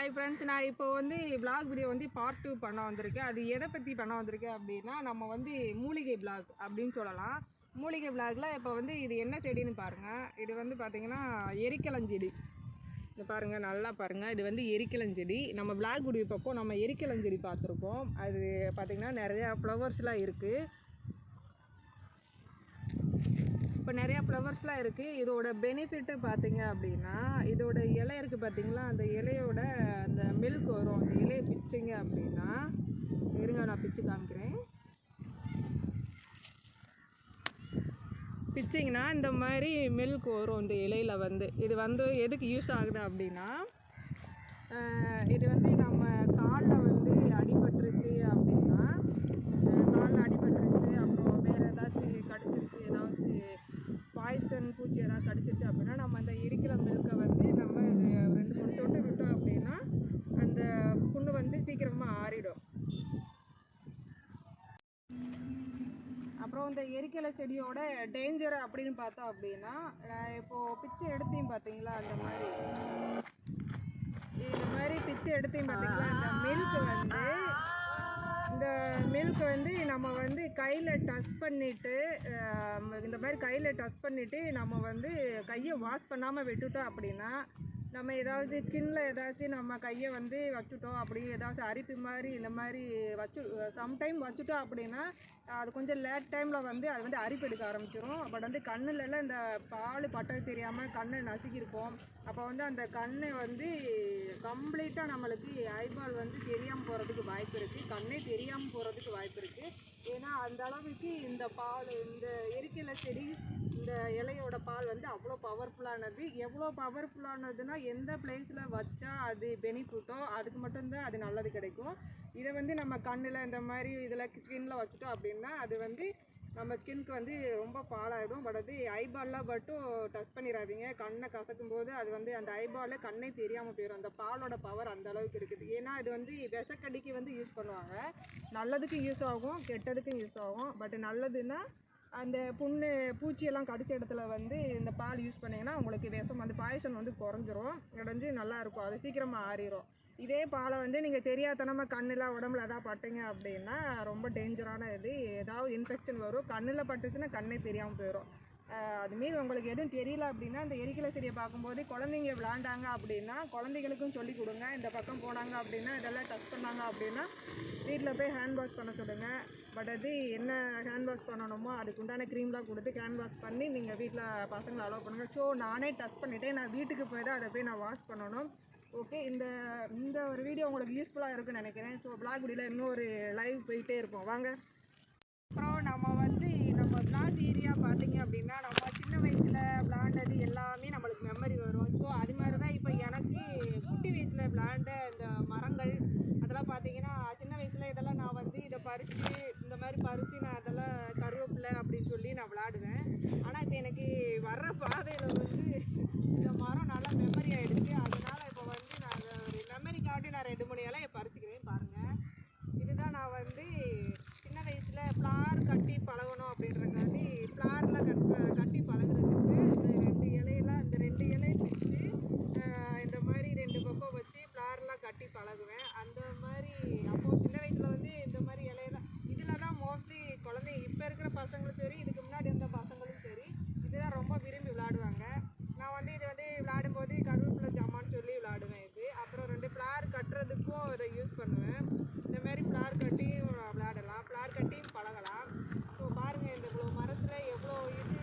Hi friends நான் இப்போ வந்து பிளாக் வீடியோ வந்து பார்ட் டூ பண்ண வந்திருக்கேன். அது எதை பற்றி பண்ண வந்திருக்கேன் அப்படின்னா நம்ம வந்து மூலிகை பிளாக் அப்படின்னு சொல்லலாம். மூலிகை பிளாகில் இப்போ வந்து இது என்ன செடின்னு பாருங்கள் இது வந்து பார்த்தீங்கன்னா எரிக்கலஞ்செடி இது பாருங்கள் நல்லா பாருங்கள் இது வந்து எரிக்கலஞ்செடி நம்ம பிளாக் வீடியோ பார்ப்போம் நம்ம எரிக்கலஞ்செடி பார்த்துருக்கோம் அது பார்த்திங்கன்னா நிறையா ஃப்ளவர்ஸ்லாம் இருக்குது இப்போ நிறையா ஃப்ளவர்ஸ்லாம் இருக்குது இதோட பெனிஃபிட்டு பார்த்தீங்க அப்படின்னா இதோட இலை இருக்குது பார்த்தீங்களா அந்த இலையோட அந்த மில்க் வரும். அந்த இலையை பிச்சிங்க அப்படின்னா இருங்க நான் பிச்சு காமிக்கிறேன். பிச்சிங்கன்னா இந்த மாதிரி மில்க் வரும் இந்த இலையில வந்து. இது வந்து எதுக்கு யூஸ் ஆகுது அப்படின்னா இது வந்து நம்ம காலில் வந்து அடிபட்டுருச்சு அப்படின்னா காலில் அடிபட்டுருச்சு அப்புறம் வேறு ஏதாச்சும் கடிச்சிருச்சு ஏதாச்சும் பாய்சன் பூச்சி ஏதாவது கடிச்சிருச்சு அப்படின்னா நம்ம அந்த இருக்கிற மில்கை வந்து நம்ம இது ரெண்டு மூணு சொட்டு விட்டோம் அப்படின்னா அந்த புண்ணு வந்து சீக்கிரமாக ஆறிடும் அப்புறம் இந்த எரிக்கலை செடியோட டேஞ்சர் அப்படின்னு பார்த்தோம் அப்படின்னா இப்போது பிச்சை எடுத்தையும் பார்த்தீங்களா? அந்த மாதிரி. இந்த மாதிரி பிச்சை எடுத்தையும் பார்த்தீங்களா? இந்த மில்க் வந்து இந்த மில்க் வந்து நம்ம வந்து கையில் டச் பண்ணிவிட்டு இந்த மாதிரி கையில் டச் பண்ணிவிட்டு நம்ம வந்து கையை வாஷ் பண்ணாமல் விட்டுட்டோம் அப்படின்னா நம்ம ஏதாவது ஸ்கின்ல ஏதாச்சும் நம்ம கையை வந்து வச்சுட்டோம் அப்படி ஏதாச்சும் அரிப்பு மாதிரி இந்த மாதிரி வச்சு சம்டைம் வச்சுட்டோம் அப்படின்னா அது கொஞ்சம் லேட் டைமில் வந்து அது வந்து அரிப்பு எடுக்க ஆரம்பிச்சிடும் பட் வந்து கண்ணுலலாம் இந்த பால் பட்டது தெரியாமல் கண்ணை நசுக்கியிருப்போம் அப்போ வந்து அந்த கண்ணை வந்து கம்ப்ளீட்டாக நம்மளுக்கு ஐபால் வந்து தெரியாமல் போகிறதுக்கு வாய்ப்பு இருக்குது கண்ணே தெரியாமல் போகிறதுக்கு வாய்ப்பு இருக்குது அந்த அளவுக்கு இந்த பால் இந்த எரிக்கலை செடி இந்த இலையோட பால் வந்து அவ்வளோ பவர்ஃபுல்லானது எவ்வளோ பவர்ஃபுல்லானதுன்னா எந்த பிளேஸில் வச்சா அது பெனிஃபிட்டோ அதுக்கு மட்டும்தான் அது நல்லது கிடைக்கும். இதை வந்து நம்ம கண்ணில் இந்த மாதிரி இதில் ஸ்கின்ல வச்சுட்டோம் அப்படின்னா அது வந்து நம்ம ஸ்கின்க்கு வந்து ரொம்ப பாலாயிடும். பட் அது ஐபாலில் மட்டும் டச் பண்ணிடாதீங்க. கண்ணை கசக்கும் போது அது வந்து அந்த ஐபாலில் கண்ணே தெரியாமல் போயிடும். அந்த பாலோட பவர் அந்த அளவுக்கு இருக்குது. ஏன்னா இது வந்து விஷக்கடிக்கு வந்து யூஸ் பண்ணுவாங்க. நல்லதுக்கும் யூஸ் ஆகும் கெட்டதுக்கும் யூஸ் ஆகும். பட் நல்லதுன்னா அந்த புண்ணு பூச்சியெல்லாம் கடிச்ச இடத்துல வந்து இந்த பால் யூஸ் பண்ணிங்கன்னா உங்களுக்கு விஷம் அந்த பாய்சன் வந்து குறைஞ்சிரும். குறைஞ்சி நல்லாயிருக்கும் அது சீக்கிரமாக ஆறிடும் இதே பாலை வந்து நீங்கள் தெரியாதனமாக கண்ணில் உடம்புல எதாவது பட்டுங்க அப்படின்னா ரொம்ப டேஞ்சரான இது. ஏதாவது இன்ஃபெக்ஷன் வரும் கண்ணில் பட்டுச்சுன்னா கண்ணே தெரியாமல் போயிடும் அதுமாரி உங்களுக்கு எதுவும் தெரியல அப்படின்னா அந்த எரிக்கலை செடியை பார்க்கும்போது குழந்தைங்க விளாண்டாங்க அப்படின்னா குழந்தைகளுக்கும் சொல்லி கொடுங்க. இந்த பக்கம் போனாங்க அப்படின்னா இதெல்லாம் டச் பண்ணாங்க அப்படின்னா வீட்டில் போய் ஹேண்ட் வாஷ் பண்ண சொல்லுங்கள் பட் அது என்ன ஹேண்ட் வாஷ் பண்ணணுமோ அதுக்குண்டான க்ரீம்லாம் கொடுத்து ஹேண்ட் வாஷ் பண்ணி நீங்கள் வீட்டில் பசங்களை அலோவ் பண்ணுங்கள் ஸோ நானே டச் பண்ணிவிட்டேன் நான் வீட்டுக்கு போய் தான் அதை போய் நான் வாஷ் பண்ணணும். ஓகே இந்த இந்த ஒரு வீடியோ உங்களுக்கு யூஸ்ஃபுல்லாக இருக்குன்னு நினைக்கிறேன். ஸோ பிளாக் இன்னும் ஒரு லைவ் போயிட்டே இருப்போம். வாங்க. அப்புறம் நம்ம வந்து நம்ம பிளாக் ஏரியா பார்த்தீங்க அப்படின்னா நம்ம சின்ன வயசில் விளாண்டது எல்லாமே நம்மளுக்கு மெமரி வரும். ஸோ அது மாதிரி தான் இப்போ எனக்கு குட்டி வயசில் விளாண்ட இந்த மரங்கள் அதெல்லாம் பார்த்தீங்கன்னா சின்ன வயசில் இதெல்லாம் நான் வந்து இதை பறித்து இந்த மாதிரி பறித்து நான் அதெல்லாம் கருவேப்பிலை அப்படின்னு சொல்லி நான் விளாடுவேன். ஆனால் இப்போ எனக்கு வர்ற பாதையில் வந்து இந்த மரம் நல்லா மெமரி ஆகிடுச்சு அதனால் இப்போ வந்து நான் அதை ஒரு மெமரிக்காண்டி நான் ரெண்டு மணி இலையை பறிச்சுக்கிறேன் பாருங்கள் இதுதான் நான் வந்து சின்ன வயசில் ஃப்ளார் கட்டி பழகணும் அப்படின்றக்காண்டி ஃப்ளாரில் கட் கட்டி பழகுறதுக்கு இந்த ரெண்டு இலையில இந்த ரெண்டு இலையை பிடிச்சி இந்த மாதிரி ரெண்டு பக்கம் வச்சு ஃப்ளார்லாம் கட்டி பழகுவேன் அந்த மாதிரி அப்போது சின்ன வயசில் வந்து இந்த மாதிரி இலையெல்லாம் இதில் தான் மோஸ்ட்லி குழந்தைங்க இப்போ இருக்கிற பசங்களும் சரி இதுக்கு முன்னாடி இருந்த பசங்களும் சரி இதுதான் ரொம்ப விரும்பி விளையாடுவாங்க நான் வந்து இது வந்து விளையாடும்போது கருவேப்பிலை ஜாமான்னு சொல்லி விளையாடுவேன் இது அப்புறம் ரெண்டு ஃப்ளார் கட்டுறதுக்கும் இதை யூஸ் பண்ணுவேன் இந்த மாதிரி ஃப்ளார் கட்டியும் விளையாடலாம் ஃப்ளார் கட்டியும் பழகலாம் ஸோ பாருங்கள் இந்த இவ்வளோ மரத்தில் எவ்வளோ இது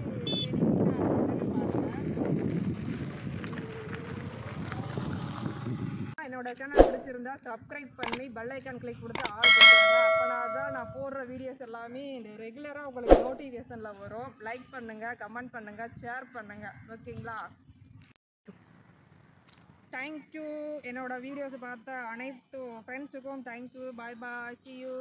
என்னோட சேனல் பிடிச்சிருந்தா சப்ஸ்கிரைப் பண்ணி பெல் ஐக்கான் கிளிக் கொடுத்து ஆல் பண்ணுவாங்க அப்போனா தான் நான் போடுற வீடியோஸ் எல்லாமே இந்த ரெகுலராக உங்களுக்கு நோட்டிஃபிகேஷனில் வரும். லைக் பண்ணுங்கள் கமெண்ட் பண்ணுங்கள் ஷேர் பண்ணுங்கள் ஓகேங்களா தேங்க்யூ என்னோட வீடியோஸ் பார்த்த அனைத்து ஃப்ரெண்ட்ஸுக்கும் thank you bye bye see you